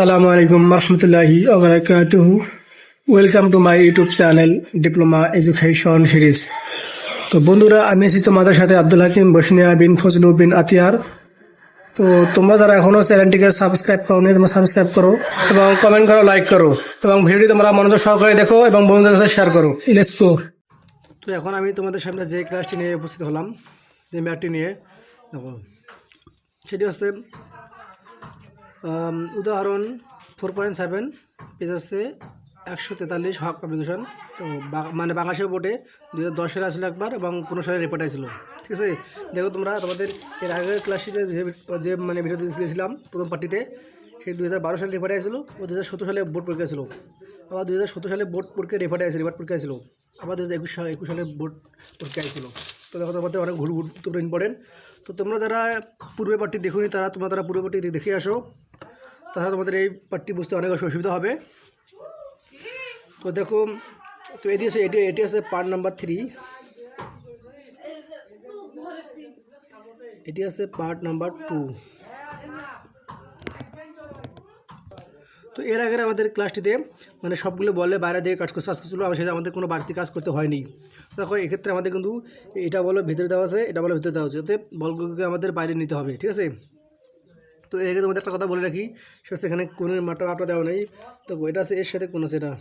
সালামু আলাইকুম রহমতুল্লাহি welcome to my YouTube channel diploma education series তো বন্ধুরা, আমি আছি তোমাদের সাথে আব্দুল হাকিম, বসনিয়া বিন ফজলু বিন আতিয়ার। তো তোমরা যারা এখনও চ্যানেলটিকে সাবস্ক্রাইব করো নি তোমরা সাবস্ক্রাইব করো, এবং কমেন্ট করো লাইক করো, এবং ভিডিওটি তোমরা মনোযোগ সহকারে দেখো এবং বন্ধুদের সাথে শেয়ার করো। লেটস গো তো এখন আমি তোমাদের সামনে যে ক্লাসটি নিয়ে উপস্থিত হলাম, যে ম্যাটটি নিয়ে, দেখো, সেটি হচ্ছে উদাহরণ ফোর পয়েন্ট সেভেন পেজ হচ্ছে একশো তেতাল্লিশ হক পাবলিকেশন। তো মানে বাংলাদেশের বোর্ডে দু হাজার দশ সালে আসলো একবার এবং পনেরো সালে রিপোর্ট আসছিল। ঠিক আছে? দেখো তোমরা, তোমাদের এর আগের ক্লাসটিতে যে মানে ভিডিও দিয়েছিলাম প্রথম পার্টিতে সেই দু হাজার বারো সালে রিপোর্ট আসছিল ও দু হাজার সতেরো সালে বোর্ড পরীক্ষা ছিল। আবার দু হাজার সতেরো সালে বোর্ড পরীক্ষা রিপোর্ট আসছিল রিপোর্ট পরীক্ষা ছিল আবার দু হাজার একুশ সালে একুশ সালে বোর্ড পরীক্ষা আসছিল। তো দেখো তোমাদের অনেক ঘুর গুরুত্বপূর্ণ ইম্পর্টেন্ট তো তোমরা যারা পূর্বের পার্টি দেখোনি, তারা তোমরা তারা পূর্বের পার্টি দেখে আসো। তাছাড়া তোমাদের এই পার্টটি বুঝতে অনেক অসুবিধা হবে। তো দেখো, তো এটি আছে এটি এটি আছে পার্ট নাম্বার থ্রি এটি আছে পার্ট নাম্বার টু তো এর আগে আমাদের ক্লাসটিতে মানে সবগুলো বলে, বাইরে দিয়ে কাজ করছে, কাজ করছিল আমার সেটা আমাদের কোনো বাড়তি কাজ করতে হয়নি। দেখো, এক্ষেত্রে আমাদের কিন্তু এটা বলো ভিতরে দেওয়া আছে, এটা বলো ভিতরে দেওয়া আছে বলগুলোকে আমাদের বাইরে নিতে হবে, ঠিক আছে? তো এখানে তোমাদের একটা কথা বলে রাখি, সেটা এখানে কোণের মাত্রা মাত্রা দেওয়া নেই। তো এটা আছে এর সাথে কোন আছে, এটা।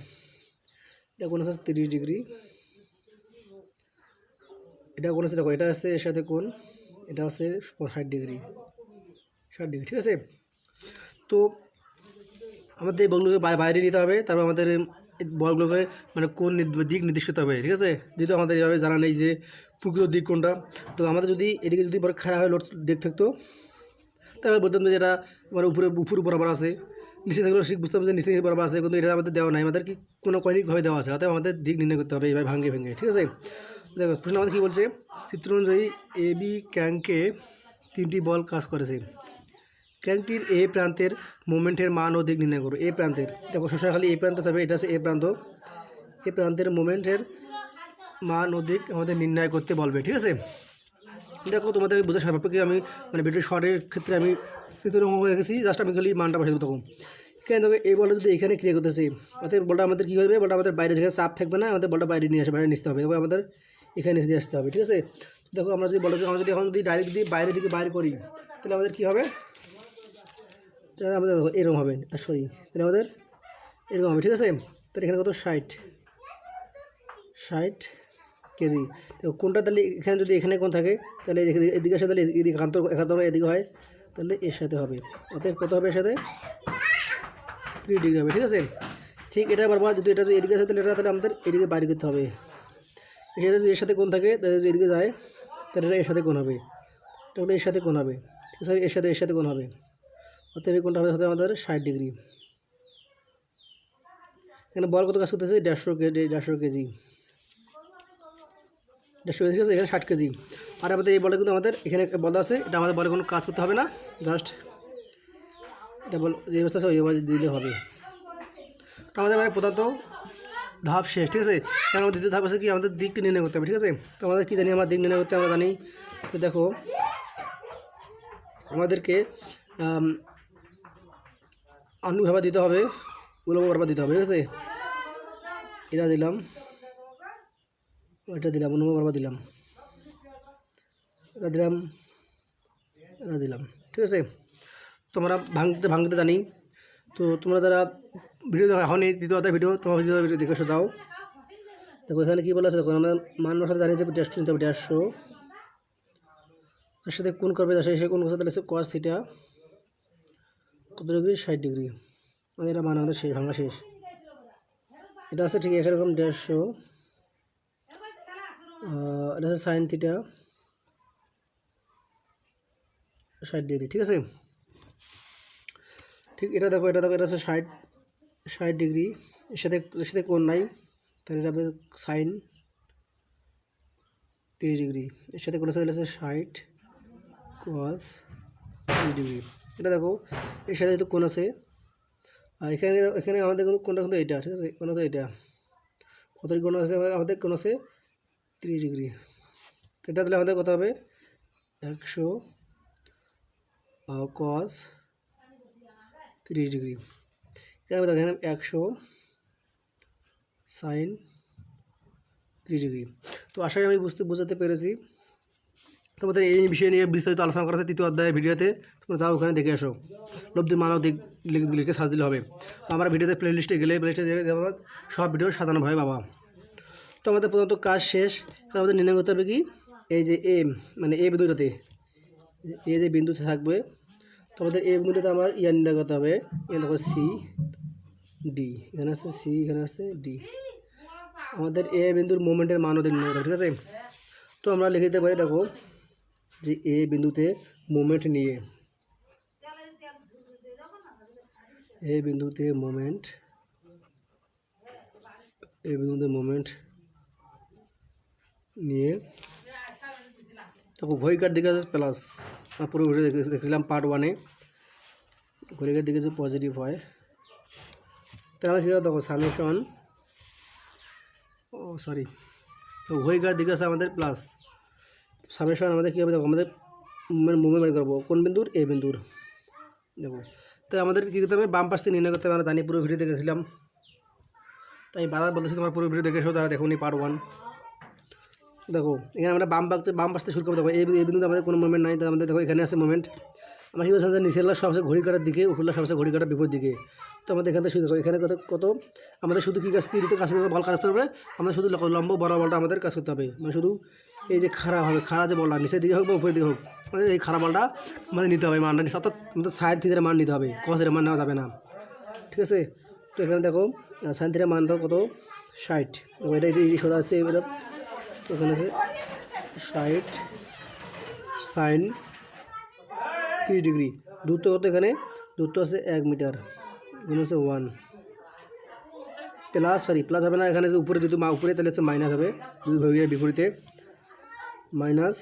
এটা কোন আছে তিরিশ ডিগ্রি। এটা কোন আছে, দেখো, এটা আছে এর সাথে কোন এটা আছে ষাট ডিগ্রি ষাট ডিগ্রি, ঠিক আছে? তো আমাদের এই বলগুলোকে বাইরে নিতে হবে, তারপর আমাদের বলগুলোকে মানে কোন দিক নির্দেশ করতে হবে, ঠিক আছে? যেহেতু আমাদের এভাবে জানা নেই যে প্রকৃত দিক কোনটা, তো আমাদের যদি এদিকে যদি বড় খারাপ হয় লোড দিক থাকতো, তাহলে বলতাম যে এটা মানে উপরে, উপর বরাবর আছে। নিচে থাকলেও ঠিক বুঝতাম যে নিচে বরাবর আছে, কিন্তু এটা আমাদের দেওয়া নাই। আমাদের কি কোনো কয়েকভাবে দেওয়া আছে? অর্থাৎ আমাদের দিক নির্ণয় করতে হবে এইভাবে ভাঙ্গে ভেঙে, ঠিক আছে? দেখো, প্রশ্ন আমাদের কী বলছে? চিত্র অনুযায়ী এ বি তিনটি বল কাজ করেছে। ক্যাঙ্কটির এ প্রান্তের মোমেন্টের মান ও দিক নির্ণয় করো। এ প্রান্তের, দেখো খালি এ প্রান্ত থাকবে, এটা হচ্ছে এ প্রান্ত। এ প্রান্তের মোমেন্টের মান ও দিক আমাদের নির্ণয় করতে বলবে, ঠিক আছে? দেখো, তোমাদের বোঝা সাপেক্ষে আমি মানে ভিডিও শর্টের ক্ষেত্রে আমি চিত্র অঙ্ক রেখেছি জাস্ট আমি খালি মানটা বসে তখন। এখানে দেখো, এই বলটা যদি এখানে ক্রিয়া করতেছি অর্থাৎ বলটা আমাদের কী হবে বলটা আমাদের বাইরে থেকে চাপ থাকবে না, আমাদের বলটা বাইরে নিয়ে আসবে, বাইরে নিতে হবে। দেখো, আমাদের এখানে নিয়ে আসতে হবে, ঠিক আছে? দেখো, আমরা যদি বলটা, আমরা যদি এখন যদি ডাইরেক্ট দিয়ে বাইরে দিকে বাইরে করি, তাহলে আমাদের কী হবে? তাহলে আমাদের দেখো, এরকম হবে। সরি তাহলে আমাদের এরকম হবে, ঠিক আছে? তাহলে এখানে কত? ষাট। ষাট কেজি। তো কোনটা তাহলে এখানে যদি এখানে কোন থাকে, তাহলে এদিকে আসে, তাহলে এদিকে একান্তর একান্তর এদিকে হয়, তাহলে এর সাথে হবে। অতএব কত হবে এর সাথে? থ্রি ডিগ্রি হবে, ঠিক আছে? ঠিক এটা বারবার যদি এটা যদি এদিকে আসে, তাহলে এটা তাহলে আমাদের এদিকে বাইরে করতে হবে। এটা যদি এর সাথে কোন থাকে, তাহলে যদি এদিকে যায়, তাহলে এটা এর সাথে কোন হবে? এটা এর সাথে কোন হবে? ঠিক আছে? এর সাথে এর সাথে কোন হবে? অতএব এই কোনটা হবে? আমাদের ষাট ডিগ্রি। এখানে বল কত কাজ করতেছে? দেড়শো কেজি দেড়শো কেজি। দেড়শো কেজি আছে এখানে ষাট কেজি। আর আমাদের এই বলে কিন্তু আমাদের এখানে বল আছে, এটা আমাদের বলে কোনো কাজ করতে হবে না। জাস্ট এটা বল, যে অবস্থা আছে, ওই অবস্থা দিলে হবে। আমাদের মানে প্রধানত ধাপ শেষ, ঠিক আছে? কারণ আমাদের দ্বিতীয় ধাপ আছে কি? আমাদের দিকটি নির্ণয় করতে হবে, ঠিক আছে? তো আমাদের কী জানি, আমার দিক নির্ণয় করতে আমরা জানি। দেখো, আমাদেরকে আনুভাবা দিতে হবে উলম্ব বরাবর দিতে হবে, ঠিক আছে? এটা দিলাম। এটা দিলাম অনুভব বরাবর দিলাম। এটা দিলাম এটা দিলাম, ঠিক আছে? তোমরা ভাঙতে ভাঙতে জানি। তো তোমরা যারা ভিডিও দেখো, এখনই দ্বিতীয় অধ্যায় ভিডিও, তোমার ভিডিও ভিডিও দেখে যাও। দেখো, এখানে কী বলা আছে? দেখো, আমরা মান সাথে জানি যে দেড়শো নিতে হবে দেড়শো তার সাথে কোন করবে সে কোন কথা তাহলে কস থিটা কত ডিগ্রি ষাট ডিগ্রি। আমাদের এটা মানে আমাদের শেষ ভাঙা শেষ। এটা আছে ঠিক এরকম দেড়শো। এটা আছে সাইন থিটা ষাট ডিগ্রি, ঠিক আছে? ঠিক এটা দেখো এটা দেখো, এটা আছে ষাট ষাট ডিগ্রি। এর সাথে এর সাথে কোন নাই, তাহলে এটা সাইন তিরিশ ডিগ্রি। এর সাথে কোন তাহলে আছে ষাট কস তিরিশ ডিগ্রি। এটা দেখো, এর সাথে যেহেতু কোন আছে, আর এখানে এখানে আমাদের কিন্তু কোনটা কিন্তু এটা ঠিক আছে? কোন তো এটা কত কোন আছে? আমাদের কোন আছে তিরিশ ডিগ্রি। এটা তাহলে আমাদের কত হবে? একশো কস তিরিশ ডিগ্রি। এখানে দেখো, এখানে একশো সাইন ত্রিশ ডিগ্রি। তো আশা করি আমি বুঝতে, বোঝাতে পেরেছি। তোমাদের এই বিষয় নিয়ে বিস্তারিত আলোচনা করা আছে তৃতীয় অধ্যায়ের ভিডিওতে। তোমরা যাও ওখানে দেখে আসো। লব্ধি মানব দিক লিখে- সাজ দিলে হবে। তো আমরা ভিডিওতে প্লে লিস্টে গেলে প্লে লিস্টে সব ভিডিও সাজানো হয় বাবা। তো আমাদের প্রথমত কাজ শেষ। আমাদের নির্ণয় করতে হবে কি? এই যে এম মানে এ বিন্দুটাতে। এ যে বিন্দুতে থাকবে। তো আমাদের এই বিন্দুটাতে আমার ইয়ার নির্ণয় করতে হবে। এখানে দেখো সি ডি এখানে আছে সি এখানে আছে ডি আমাদের এ বিন্দুর মোমেন্টের মান ওদের নির্ণয় ঠিক আছে? তো আমরা লিখে দিতে পারি, দেখো। যে এ বিন্দুতে মোমেন্ট নিয়ে। এ বিন্দুতে মোমেন্ট এ বিন্দুতে মোমেন্ট নিয়ে। দেখো ঘড়িকার দিকে আছে? প্লাস পুরো দেখে- দেখছিলাম পার্ট ওয়ানে ঘড়িকার দিকে যে পজিটিভ হয়। তাহলে কী দেখো সামেশন ও সরি তো ঘড়িকার দিকে আছে? আমাদের প্লাস সামেশন আমাদের কী হবে? দেখো, আমাদের মানে মুভমেন্ট বের করব কোন বিন্দুর? এ বিন্দুর। দেখো, তাহলে আমাদের কী করতে হবে? বাম পাশ থেকে নির্ণয় করতে হবে। আমরা জানি পুরো ভিডিও দেখেছিলাম। তাই বারবার বলতেছি, তোমার পুরো ভিডিও দেখেছ তারা দেখো নি পার্ট ওয়ান দেখো, এখানে আমরা বাম পাশতে বাম পাশতে শুরু করব। দেখো এই এই বিন্দুতে আমাদের কোনো মুভমেন্ট নাই। আমাদের, দেখো, এখানে আছে মুভমেন্ট আমরা বলছিলাম যে নিচেরলা সব আছে ঘড়ি কাটার দিকে উপরলা সব আছে ঘড়ি কাটার বিপরীত দিকে। তো আমাদের এখান থেকে শুধু এখানে কত কত? আমাদের শুধু কী কাজ, কী দিতে কাজ করতে বল কাজ করতে হবে? আমাদের শুধু লম্ব বড় বলটা আমাদের কাজ করতে হবে। মানে শুধু এই যে খারাপ হবে খারাপ যে বলটা, নিচের দিকে হোক বা উপরের দিকে হোক মানে এই খারাপ বলটা আমাদের নিতে হবে, মানটা নিচে অর্থাৎ সাইড থিটার মান নিতে হবে। কসের মান নেওয়া যাবে না। ঠিক আছে? তো এখানে দেখো সাইন থিটার মান কত? ষাট। এটা এই যে সোজা আসছে, এবার তো এখানে আছে ষাট, সাইন তিরিশ ডিগ্রি দূরত্ব কত এখানে দূরত্ব আছে এক মিটার এখানে হচ্ছে ওয়ান প্লাস সরি প্লাস হবে না এখানে যে উপরে যদি মা উপরে তাহলে হচ্ছে মাইনাস হবে যদি ভেগের বিপরীতে মাইনাস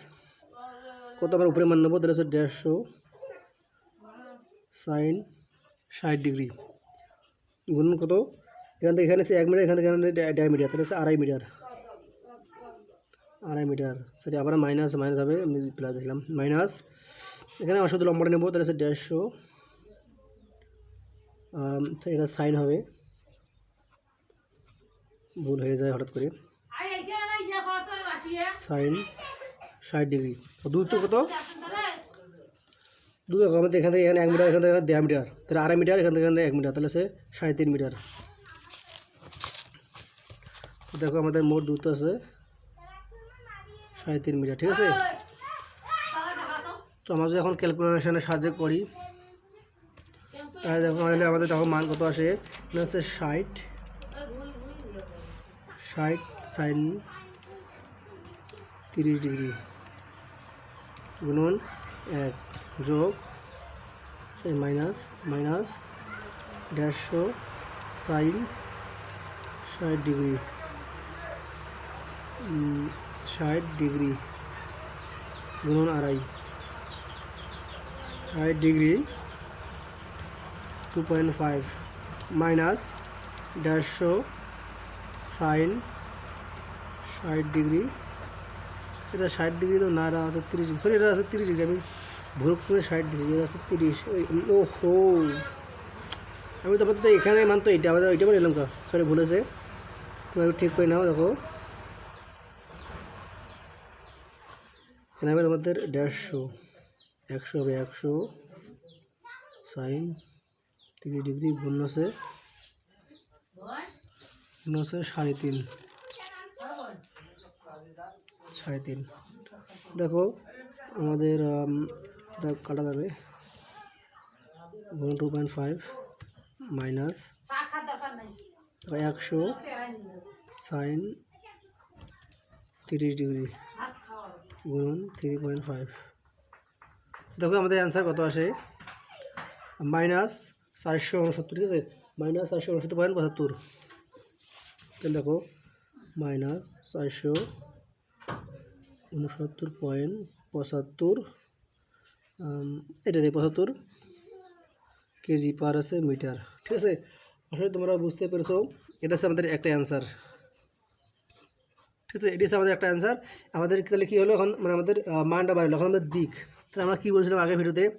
কত আবার উপরে মান নেব তাহলে হচ্ছে দেড়শো সাইন ষাট ডিগ্রি গুণন কত এখান থেকে এখানে হচ্ছে এক মিটার এখান থেকে এখানে ডে- দেড় মিটার তাহলে হচ্ছে আড়াই মিটার আড়াই মিটার সরি আবার মাইনাস মাইনাস হবে আমি প্লাস দিয়েছিলাম মাইনাস এখানে আমার শুধু লম্বাটা নেব, তাহলে হচ্ছে দেড়শো। এটা সাইন হবে। ভুল হয়ে যায় হঠাৎ করে। সাইন, ষাট ডিগ্রি। দূরত্ব কত? দূর আমাদের এখান থেকে এখানে এক মিটার, এখান থেকে দেড় মিটার। তাহলে আড়াই মিটার, এখান থেকে এক মিটার। তাহলে সে সাড়ে তিন মিটার। দেখো আমাদের মোট দূরত্ব আছে সাড়ে তিন মিটার, ঠিক আছে? তো আমরা যদি এখন ক্যালকুলেশনের সাহায্যে করি, তাহলে দেখো তাহলে আমাদের দেখো মান কত আসে? এটা হচ্ছে ষাট। ষাট সাইন তিরিশ ডিগ্রি গুণন এক যোগ মাইনাস মাইনাস দেড়শো সাইন ষাট ডিগ্রি ষাট ডিগ্রি গুণন আড়াই। ষাট degree two point five minus দেড়শো সাইন ষাট ডিগ্রি। এটা ষাট ডিগ্রি তো না, এটা আছে তিরিশ ডিগ্রি। এটা আছে তিরিশ ডিগ্রি, আমি ভুল করে ষাট দিয়েছি, এটা আছে তিরিশ। ও হো আমি তো আপাতত এখানে মানতো এইটা আমাদের ওইটা বলে এলাম তো সরি ভুলেছে তুমি একটু ঠিক করে নাও, দেখো। এখানে হবে তোমাদের দেড়শো। একশো হবে একশো সাইন তিরিশ ডিগ্রি গুণ আছে গুণ সাড়ে তিন। সাড়ে তিন। দেখো, আমাদের কাটা যাবে। টু পয়েন্ট ফাইভ মাইনাস একশো সাইন তিরিশ ডিগ্রি গুণন থ্রি পয়েন্ট ফাইভ দেখো, আমাদের অ্যান্সার কত আসে? মাইনাস চারশো উনসত্তর, ঠিক আছে? মাইনাস চারশো উনসত্তর পয়েন্ট পঁচাত্তর। তাহলে দেখো মাইনাস চারশো উনসত্তর পয়েন্ট পঁচাত্তর এটা দিয়ে পঁচাত্তর কেজি পার আছে মিটার ঠিক আছে? আসলে তোমরা বুঝতে পেরেছ, এটা হচ্ছে আমাদের একটা অ্যান্সার ঠিক আছে? এটি হচ্ছে আমাদের একটা অ্যান্সার আমাদের তাহলে কী হলো এখন? মানে আমাদের মানটা বাড়লো। এখন আমাদের দিক। তাহলে আমরা কী বলছিলাম আগের ভিডিওতে?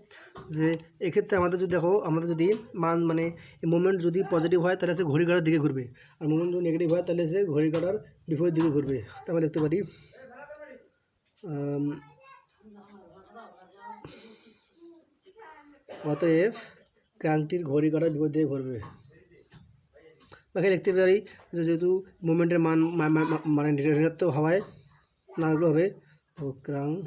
যে এক্ষেত্রে আমাদের যদি দেখো আমাদের যদি মান মানে মুভমেন্ট যদি পজিটিভ হয় তাহলে সে ঘড়ি কাটার দিকে ঘুরবে। আর মুভমেন্ট যদি নেগেটিভ হয় তাহলে সে ঘড়ি কাটার বিপরীত দিকে ঘুরবে। তা আমরা দেখতে পারি আম, অতএব ক্রাঙ্কটির ঘড়ি কাটার বিপরীত দিকে ঘুরবে। বাকি লিখতে পারি যে যেহেতু মুভমেন্টের মান মা- মা- মা- মানে ঋণাত্মক হওয়ায় নামগুলো হবে তো ক্রাং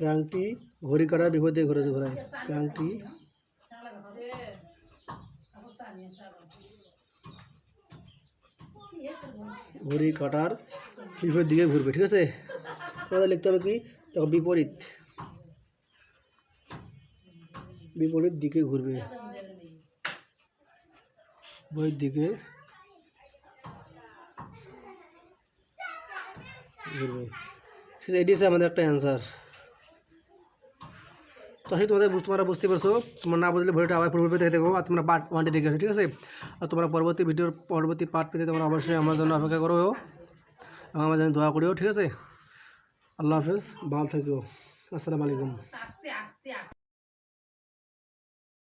ক্রাংটি ঘড়ি কাটার বিপরীতে ঘুরেছে ঘোরায় ক্রাংটি ঘড়ি কাটার বিপরীত দিকে ঘুরবে ঠিক আছে তাহলে লিখতে হবে কি দেখো বিপরীত বিপরীত দিকে ঘুরবে বিপরীত দিকে ঘুরবে ঠিক আছে এটি হচ্ছে আমাদের একটা অ্যান্সার তো আসলে তোমাদের তোমরা বুঝতে পারছ। তোমরা না বুঝলে ভিডিওটা আবার পূর্বে দেখে দেখো আর তোমরা পার্ট ওয়ানটি দেখে ঠিক আছে? আর তোমরা পরবর্তী ভিডিওর পরবর্তী পার্ট পেতে তোমরা অবশ্যই আমার জন্য অপেক্ষা করো এবং আমার জন্য দোয়া করিও, ঠিক আছে? আল্লাহ হাফেজ, ভালো থাকিও আসসালামু আলাইকুম।